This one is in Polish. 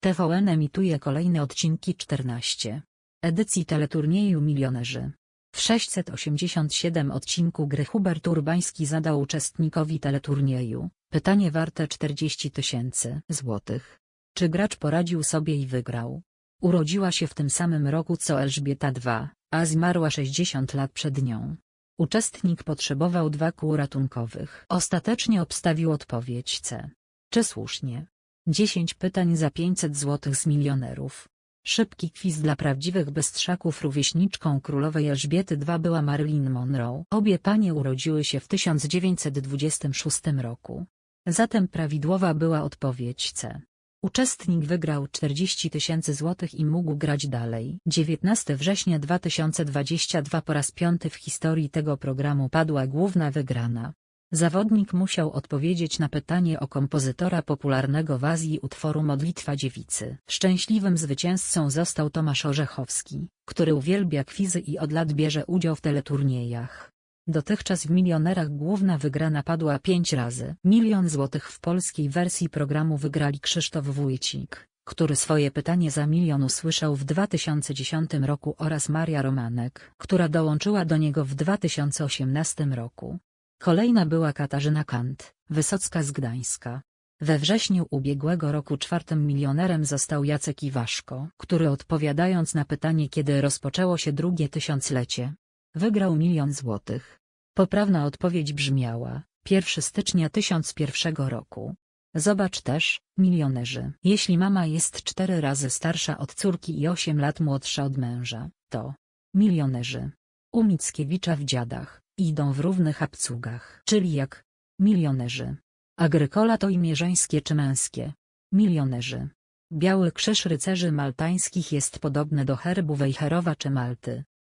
TVN emituje kolejne odcinki 14 edycji teleturnieju Milionerzy. W 687 odcinku gry Hubert Urbański zadał uczestnikowi teleturnieju pytanie warte 40 tysięcy złotych. Czy gracz poradził sobie i wygrał? Urodziła się w tym samym roku co Elżbieta II, a zmarła 60 lat przed nią. Uczestnik potrzebował dwa kół ratunkowych. Ostatecznie obstawił odpowiedź C. Czy słusznie? 10 pytań za 500 zł z milionerów. Szybki quiz dla prawdziwych bystrzaków rówieśniczką królowej Elżbiety II była Marilyn Monroe. Obie panie urodziły się w 1926 roku. Zatem prawidłowa była odpowiedź C. Uczestnik wygrał 40 tysięcy złotych i mógł grać dalej. 19 września 2022 po raz piąty w historii tego programu padła główna wygrana. Zawodnik musiał odpowiedzieć na pytanie o kompozytora popularnego w Azji utworu Modlitwa Dziewicy. Szczęśliwym zwycięzcą został Tomasz Orzechowski, który uwielbia kwizy i od lat bierze udział w teleturniejach. Dotychczas w milionerach główna wygrana padła pięć razy. Milion złotych w polskiej wersji programu wygrali Krzysztof Wójcik, który swoje pytanie za milion usłyszał w 2010 roku oraz Maria Romanek, która dołączyła do niego w 2018 roku. Kolejna była Katarzyna Kant, Wysocka z Gdańska. We wrześniu ubiegłego roku czwartym milionerem został Jacek Iwaszko, który odpowiadając na pytanie kiedy rozpoczęło się drugie tysiąclecie, wygrał milion złotych. Poprawna odpowiedź brzmiała, 1 stycznia 1001 roku. Zobacz też, milionerzy. Jeśli mama jest cztery razy starsza od córki i 8 lat młodsza od męża, to milionerzy. U Mickiewicza w dziadach, idą w równych abcugach. Czyli jak milionerzy. Agrykola to imię żeńskie czy męskie? Milionerzy. Biały krzyż rycerzy maltańskich jest podobny do herbu Wejherowa czy Malty.